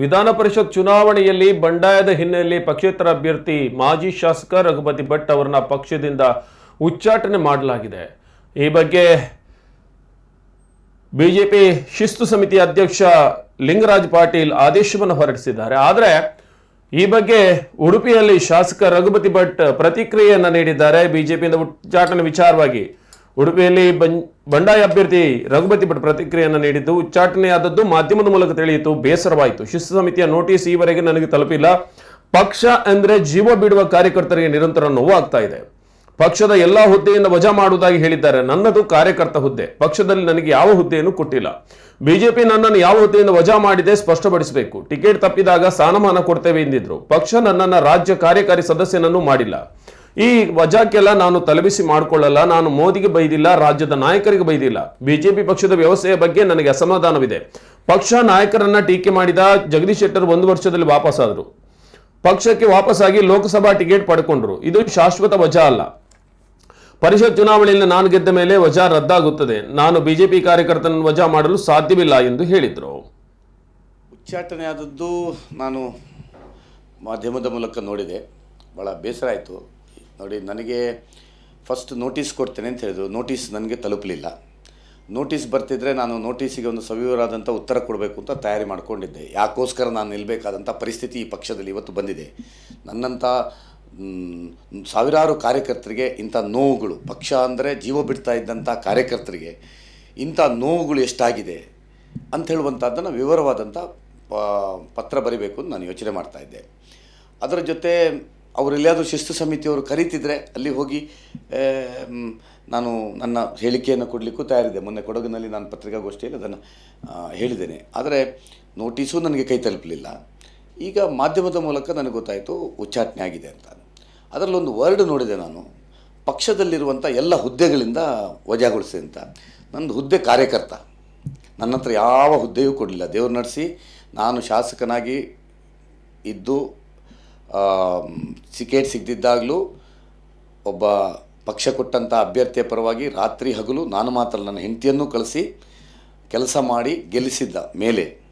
ವಿಧಾನ ಪರಿಷತ್ ಚುನಾವಣೆಯಲ್ಲಿ ಬಂಡಾಯದ ಹಿನ್ನೆಲೆಯಲ್ಲಿ ಪಕ್ಷೇತರ ಅಭ್ಯರ್ಥಿ ಮಾಜಿ ಶಾಸಕ ರಘುಪತಿ ಭಟ್ ಅವರನ್ನ ಪಕ್ಷದಿಂದ ಉಚ್ಚಾಟನೆ ಮಾಡಲಾಗಿದೆ. ಈ ಬಗ್ಗೆ ಬಿಜೆಪಿ ಶಿಸ್ತು ಸಮಿತಿ ಅಧ್ಯಕ್ಷ ಲಿಂಗರಾಜ್ ಪಾಟೀಲ್ ಆದೇಶವನ್ನು ಹೊರಡಿಸಿದ್ದಾರೆ. ಆದರೆ ಈ ಬಗ್ಗೆ ಉಡುಪಿಯಲ್ಲಿ ಶಾಸಕ ರಘುಪತಿ ಭಟ್ ಪ್ರತಿಕ್ರಿಯೆಯನ್ನು ನೀಡಿದ್ದಾರೆ. ಬಿಜೆಪಿಯಿಂದ ಉಚ್ಚಾಟನೆ ವಿಚಾರವಾಗಿ ಉಡುಪಿಯಲ್ಲಿ ಬಂಡಾಯ ಅಭ್ಯರ್ಥಿ ರಘುಪತಿ ಭಟ್ ಪ್ರತಿಕ್ರಿಯೆಯನ್ನು ನೀಡಿದ್ದು ಉಚ್ಚಾಟನೆಯಾದದ್ದು ಮಾಧ್ಯಮದ ಮೂಲಕ ತಿಳಿಯಿತು, ಬೇಸರವಾಯಿತು. ಶಿಸ್ತು ಸಮಿತಿಯ ನೋಟಿಸ್ ಈವರೆಗೆ ನನಗೆ ತಲುಪಿಲ್ಲ. ಪಕ್ಷ ಅಂದ್ರೆ ಜೀವ ಬಿಡುವ ಕಾರ್ಯಕರ್ತರಿಗೆ ನಿರಂತರ ನೋವಾಗ್ತಾ ಇದೆ. ಪಕ್ಷದ ಎಲ್ಲಾ ಹುದ್ದೆಯನ್ನು ವಜಾ ಮಾಡುವುದಾಗಿ ಹೇಳಿದ್ದಾರೆ. ನನ್ನದು ಕಾರ್ಯಕರ್ತ ಹುದ್ದೆ. ಪಕ್ಷದಲ್ಲಿ ನನಗೆ ಯಾವ ಹುದ್ದೆಯನ್ನು ಕೊಟ್ಟಿಲ್ಲ. ಬಿಜೆಪಿ ನನ್ನನ್ನು ಯಾವ ಹುದ್ದೆಯಿಂದ ವಜಾ ಮಾಡಿದೆ ಸ್ಪಷ್ಟಪಡಿಸಬೇಕು. ಟಿಕೆಟ್ ತಪ್ಪಿದಾಗ ಸ್ಥಾನಮಾನ ಕೊಡ್ತೇವೆ ಎಂದಿದ್ರು. ಪಕ್ಷ ನನ್ನನ್ನು ರಾಜ್ಯ ಕಾರ್ಯಕಾರಿ ಸದಸ್ಯನನ್ನು ಮಾಡಿಲ್ಲ. ಈ ವಜಾಕ್ಕೆಲ್ಲ ನಾನು ತಲೆಬಿಸಿ ಮಾಡಿಕೊಳ್ಳಲ್ಲ, ನಾನು ಮೋದಿಗೆ ಬೈದಿಲ್ಲ, ರಾಜ್ಯದ ನಾಯಕರಿಗೆ ಬೈದಿಲ್ಲ. ಬಿಜೆಪಿ ಪಕ್ಷದ ವ್ಯವಸ್ಥೆಯ ಬಗ್ಗೆ ನನಗೆ ಅಸಮಾಧಾನವಿದೆ. ಪಕ್ಷ ನಾಯಕರನ್ನ ಟೀಕೆ ಮಾಡಿದ ಜಗದೀಶ್ ಶೆಟ್ಟರ್ ಒಂದು ವರ್ಷದಲ್ಲಿ ವಾಪಸ್ಸಾದರು ಪಕ್ಷಕ್ಕೆ ವಾಪಸ್ಸಾಗಿ ಲೋಕಸಭಾ ಟಿಕೆಟ್ ಪಡ್ಕೊಂಡ್ರು. ಇದು ಶಾಶ್ವತ ವಜಾ ಅಲ್ಲ. ಪರಿಷತ್ ಚುನಾವಣೆಯಲ್ಲಿ ನಾನು ಗೆದ್ದ ಮೇಲೆ ವಜಾ ರದ್ದಾಗುತ್ತದೆ. ನಾನು ಬಿಜೆಪಿ ಕಾರ್ಯಕರ್ತನ ವಜಾ ಮಾಡಲು ಸಾಧ್ಯವಿಲ್ಲ ಎಂದು ಹೇಳಿದರು. ಉಚ್ಚಾಟನೆಯಾದದ್ದು ನಾನು ಮಾಧ್ಯಮದ ಮೂಲಕ ನೋಡಿದೆ. ಭಾಳ ಬೇಸರ ಆಯಿತು. ನೋಡಿ, ನನಗೆ ಫಸ್ಟ್ ನೋಟಿಸ್ ಕೊಡ್ತೇನೆ ಅಂತ ಹೇಳಿದ್ರು. ನೋಟಿಸ್ ನನಗೆ ತಲುಪಲಿಲ್ಲ. ನೋಟಿಸ್ ಬರ್ತಿದ್ರೆ ನಾನು ನೋಟಿಸಿಗೆ ಒಂದು ಸವಿವರಾದಂಥ ಉತ್ತರ ಕೊಡಬೇಕು ಅಂತ ತಯಾರಿ ಮಾಡಿಕೊಂಡಿದ್ದೆ. ಯಾಕೋಸ್ಕರ ನಾನು ನಿಲ್ಲಬೇಕಾದಂಥ ಪರಿಸ್ಥಿತಿ ಈ ಪಕ್ಷದಲ್ಲಿ ಇವತ್ತು ಬಂದಿದೆ. ನನ್ನಂಥ ಸಾವಿರಾರು ಕಾರ್ಯಕರ್ತರಿಗೆ ಇಂಥ ನೋವುಗಳು, ಪಕ್ಷ ಅಂದರೆ ಜೀವ ಬಿಡ್ತಾ ಇದ್ದಂಥ ಕಾರ್ಯಕರ್ತರಿಗೆ ಇಂಥ ನೋವುಗಳು ಎಷ್ಟಾಗಿದೆ ಅಂತ ಹೇಳುವಂಥದ್ದನ್ನು ವಿವರವಾದಂಥ ಪತ್ರ ಬರಿಬೇಕು ಅಂತ ನಾನು ಯೋಚನೆ ಮಾಡ್ತಾ ಇದ್ದೆ. ಅದರ ಜೊತೆ ಅವರೆಲ್ಲಿಯಾದರೂ ಶಿಸ್ತು ಸಮಿತಿಯವರು ಕರೀತಿದ್ರೆ ಅಲ್ಲಿ ಹೋಗಿ ನಾನು ನನ್ನ ಹೇಳಿಕೆಯನ್ನು ಕೊಡಲಿಕ್ಕೂ ತಯಾರಿದೆ. ಮೊನ್ನೆ ಕೊಡಗಿನಲ್ಲಿ ನಾನು ಪತ್ರಿಕಾಗೋಷ್ಠಿಯಲ್ಲಿ ಅದನ್ನು ಹೇಳಿದ್ದೇನೆ. ಆದರೆ ನೋಟಿಸು ನನಗೆ ಕೈ ತಲುಪಲಿಲ್ಲ. ಈಗ ಮಾಧ್ಯಮದ ಮೂಲಕ ನನಗೆ ಗೊತ್ತಾಯಿತು ಉಚ್ಚಾಟನೆ ಆಗಿದೆ ಅಂತ. ಅದರಲ್ಲೊಂದು ವರ್ಡ್ ನೋಡಿದೆ ನಾನು. ಪಕ್ಷದಲ್ಲಿರುವಂಥ ಎಲ್ಲ ಹುದ್ದೆಗಳಿಂದ ವಜಾಗೊಳಿಸಿದೆ ಅಂತ. ನಂದು ಹುದ್ದೆ ಕಾರ್ಯಕರ್ತ. ನನ್ನ ಹತ್ರ ಯಾವ ಹುದ್ದೆಯೂ ಕೊಡಲಿಲ್ಲ. ದೇವ್ರು ನಡೆಸಿ ನಾನು ಶಾಸಕನಾಗಿ ಇದ್ದು ಟಿಕೆಟ್ ಸಿಗದಿದ್ದಾಗಲೂ ಒಬ್ಬ ಪಕ್ಷ ಕೊಟ್ಟಂಥ ಅಭ್ಯರ್ಥಿಯ ಪರವಾಗಿ ರಾತ್ರಿ ಹಗಲು ನಾನು ಮಾತ್ರ ನನ್ನ ಹೆಂಡತಿಯನ್ನು ಕಳಿಸಿ ಕೆಲಸ ಮಾಡಿ ಗೆಲ್ಲಿಸಿದ್ದ ಮೇಲೆ.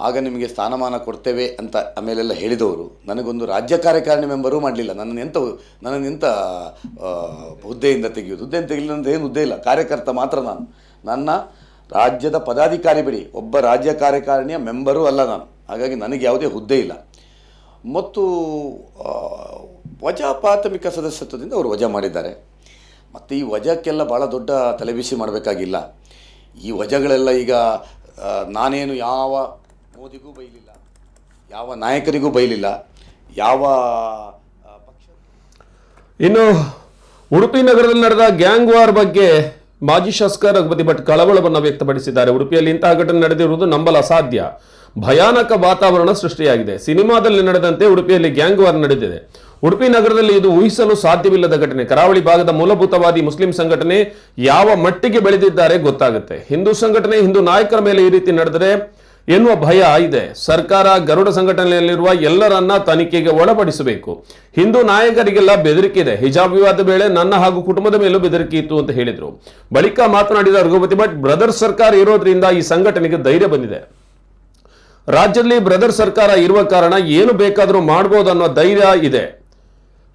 ಆಗ ನಿಮಗೆ ಸ್ಥಾನಮಾನ ಕೊಡ್ತೇವೆ ಅಂತ ಆಮೇಲೆಲ್ಲ ಹೇಳಿದವರು. ನನಗೊಂದು ರಾಜ್ಯ ಕಾರ್ಯಕಾರಿಣಿ ಮೆಂಬರೂ ಮಾಡಲಿಲ್ಲ. ನನ್ನ ಎಂಥ ನನ್ನನ್ನು ಎಂಥ ಹುದ್ದೆಯಿಂದ ತೆಗೆಯೋದು ಹುದ್ದೆಯಿಂದ ತೆಗಿಲಿಲ್ಲ ಅಂತ ಏನು ಹುದ್ದೆ ಇಲ್ಲ. ಕಾರ್ಯಕರ್ತ ಮಾತ್ರ ನಾನು. ನನ್ನ ರಾಜ್ಯದ ಪದಾಧಿಕಾರಿ ಬಿಡಿ. ಒಬ್ಬ ರಾಜ್ಯ ಕಾರ್ಯಕಾರಿಣಿಯ ಮೆಂಬರೂ ಅಲ್ಲ ನಾನು. ಹಾಗಾಗಿ ನನಗೆ ಯಾವುದೇ ಹುದ್ದೆ ಇಲ್ಲ. ಮತ್ತು ವಜಾ ಪ್ರಾಥಮಿಕ ಸದಸ್ಯತ್ವದಿಂದ ಅವರು ವಜಾ ಮಾಡಿದ್ದಾರೆ. ಮತ್ತು ಈ ವಜಾಕ್ಕೆಲ್ಲ ಭಾಳ ದೊಡ್ಡ ತಲೆಬಿಸಿ ಮಾಡಬೇಕಾಗಿಲ್ಲ. ಈ ವಜಾಗಳೆಲ್ಲ ಈಗ ನಾನೇನು ಯಾವ ಮೋದಿಗೂ ಬೈಲಿಲ್ಲ, ಯಾವ ನಾಯಕರಿಗೂ ಬೈಲಿಲ್ಲ, ಯಾವ ಪಕ್ಷ ಇನ್ನು, ಉಡುಪಿ ನಗರದಲ್ಲಿ ನಡೆದ ಗ್ಯಾಂಗ್ ವಾರ್ ಬಗ್ಗೆ ಮಾಜಿ ಶಾಸಕ ರಘುಪತಿ ಭಟ್ ಕಳವಳವನ್ನು ವ್ಯಕ್ತಪಡಿಸಿದ್ದಾರೆ. ಉಡುಪಿಯಲ್ಲಿ ಇಂತಹ ಘಟನೆ ನಡೆದಿರುವುದು ನಂಬಲು ಅಸಾಧ್ಯ. ಭಯಾನಕ ವಾತಾವರಣ ಸೃಷ್ಟಿಯಾಗಿದೆ. ಸಿನಿಮಾದಲ್ಲಿ ನಡೆದಂತೆ ಉಡುಪಿಯಲ್ಲಿ ಗ್ಯಾಂಗ್ ವಾರ್ ನಡೆದಿದೆ. ಉಡುಪಿ ನಗರದಲ್ಲಿ ಇದು ಊಹಿಸಲು ಸಾಧ್ಯವಿಲ್ಲದ ಘಟನೆ. ಕರಾವಳಿ ಭಾಗದ ಮೂಲಭೂತವಾದಿ ಮುಸ್ಲಿಂ ಸಂಘಟನೆ ಯಾವ ಮಟ್ಟಿಗೆ ಬೆಳೆದಿದ್ದಾರೆ ಗೊತ್ತಾಗುತ್ತೆ. ಹಿಂದೂ ಸಂಘಟನೆ, ಹಿಂದೂ ನಾಯಕರ ಮೇಲೆ ಈ ರೀತಿ ನಡೆದರೆ ಎನ್ನುವ ಭಯ ಇದೆ. ಸರ್ಕಾರ ಗರುಡ ಸಂಘಟನೆಯಲ್ಲಿರುವ ಎಲ್ಲರನ್ನ ತನಿಖೆಗೆ ಒಳಪಡಿಸಬೇಕು. ಹಿಂದೂ ನಾಯಕರಿಗೆಲ್ಲ ಬೆದರಿಕೆ ಇದೆ. ಹಿಜಾಬ್ ವಿವಾದ ವೇಳೆ ನನ್ನ ಹಾಗೂ ಕುಟುಂಬದ ಮೇಲೂ ಬೆದರಿಕೆ ಇತ್ತು ಅಂತ ಹೇಳಿದರು. ಬಳಿಕ ಮಾತನಾಡಿದ ರಘುಪತಿ ಭಟ್ ಬ್ರದರ್ ಸರ್ಕಾರ ಇರೋದ್ರಿಂದ ಈ ಸಂಘಟನೆಗೆ ಧೈರ್ಯ ಬಂದಿದೆ. ರಾಜ್ಯದಲ್ಲಿ ಬ್ರದರ್ ಸರ್ಕಾರ ಇರುವ ಕಾರಣ ಏನು ಬೇಕಾದರೂ ಮಾಡಬಹುದು ಅನ್ನೋ ಧೈರ್ಯ ಇದೆ.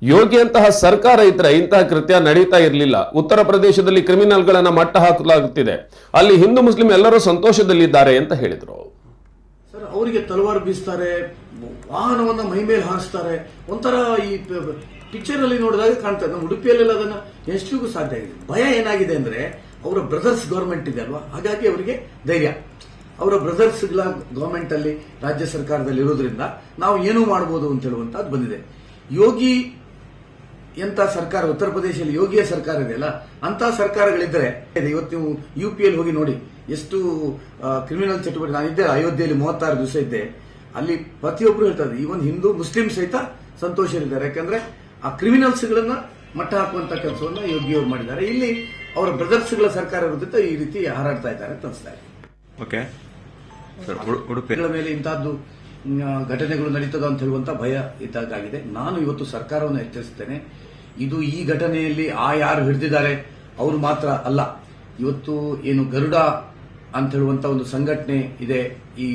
ಯೋಗಿಯಂತಹ ಸರ್ಕಾರ ಇದ್ರೆ ಇಂತಹ ಕೃತ್ಯ ನಡೀತಾ ಇರಲಿಲ್ಲ. ಉತ್ತರ ಪ್ರದೇಶದಲ್ಲಿ ಕ್ರಿಮಿನಲ್ಗಳನ್ನು ಮಟ್ಟ ಹಾಕಲಾಗುತ್ತಿದೆ. ಅಲ್ಲಿ ಹಿಂದೂ ಮುಸ್ಲಿಂ ಎಲ್ಲರೂ ಸಂತೋಷದಲ್ಲಿದ್ದಾರೆ ಅಂತ ಹೇಳಿದರು. ಸರ್, ಅವರಿಗೆ ತಲವಾರು ಬೀಸ್ತಾರೆ, ವಾಹನವನ್ನ ಮೈ ಮೇಲೆ ಹಾರಿಸ್ತಾರೆ. ಒಂಥರ ಈ ಪಿಕ್ಚರ್ ಅಲ್ಲಿ ನೋಡಿದಾಗ ಕಾಣ್ತಾ ನಮ್ಮ ಉಡುಪಿಯಲ್ಲೆಲ್ಲ ಅದನ್ನ ಎಷ್ಟಿಗೂ ಸಾಧ್ಯ ಆಗಿದೆ ಭಯ ಏನಾಗಿದೆ ಅಂದ್ರೆ, ಅವರ ಬ್ರದರ್ಸ್ ಗೌರ್ಮೆಂಟ್ ಇದೆ ಅಲ್ವಾ? ಹಾಗಾಗಿ ಅವರಿಗೆ ಧೈರ್ಯ. ಅವರ ಬ್ರದರ್ಸ್ಗಳ ಗವರ್ಮೆಂಟ್ ಅಲ್ಲಿ, ರಾಜ್ಯ ಸರ್ಕಾರದಲ್ಲಿ ಇರೋದ್ರಿಂದ ನಾವು ಏನು ಮಾಡಬಹುದು ಅಂತ ಹೇಳುವಂತದ್ದು ಬಂದಿದೆ. ಯೋಗಿ ಎಂತ ಸರ್ಕಾರ, ಉತ್ತರ ಪ್ರದೇಶದಲ್ಲಿ ಯೋಗಿಯ ಸರ್ಕಾರ ಇದೆಯಲ್ಲ ಅಂತ ಸರ್ಕಾರಗಳಿದ್ದರೆ, ಇದೆ. ಇವತ್ತು ನೀವು ಯು ಪಿ ಹೋಗಿ ನೋಡಿ, ಎಷ್ಟು ಕ್ರಿಮಿನಲ್ ಚಟುವಟಿಕೆ, ನಾನು ಇದ್ದೆ, ಅಯೋಧ್ಯೆಯಲ್ಲಿ ಮೂವತ್ತಾರು ದಿವಸ ಇದ್ದೆ, ಅಲ್ಲಿ ಪ್ರತಿಯೊಬ್ಬರು ಹೇಳ್ತಾರೆ ಈವನ್ ಹಿಂದೂ, ಮುಸ್ಲಿಂ ಸಹಿತ ಸಂತೋಷರಿದ್ದಾರೆ. ಯಾಕಂದ್ರೆ ಆ ಕ್ರಿಮಿನಲ್ಸ್ಗಳನ್ನ ಮಟ್ಟ ಹಾಕುವಂತ ಕೆಲಸವನ್ನ ಯೋಗಿಯವರು ಮಾಡಿದ್ದಾರೆ. ಇಲ್ಲಿ ಅವರ ಬ್ರದರ್ಸ್ಗಳ ಸರ್ಕಾರ ಇರೋದ್ರಿಂದ ಈ ರೀತಿ ಹಾರಾಡ್ತಾ ಇದ್ದಾರೆ ಅಂತ ಅನಿಸ್ತಾ ಇದೆ. ಓಕೆ ಮೇಲೆ ಇಂತಹದ್ದು ಘಟನೆಗಳು ನಡೀತದ ಅಂತ ಹೇಳುವಂತ ಭಯ ಇದ್ದಾಗಿದೆ ನಾನು ಇವತ್ತು ಸರ್ಕಾರವನ್ನು ಎಚ್ಚರಿಸುತ್ತೇನೆ. ಇದು ಈ ಘಟನೆಯಲ್ಲಿ ಆ ಯಾರು ಹಿಡಿದಿದ್ದಾರೆ, ಅವರು ಮಾತ್ರ ಅಲ್ಲ. ಇವತ್ತು ಏನು ಗರುಡ ಅಂತ ಹೇಳುವಂತ ಒಂದು ಸಂಘಟನೆ ಇದೆ. ಈ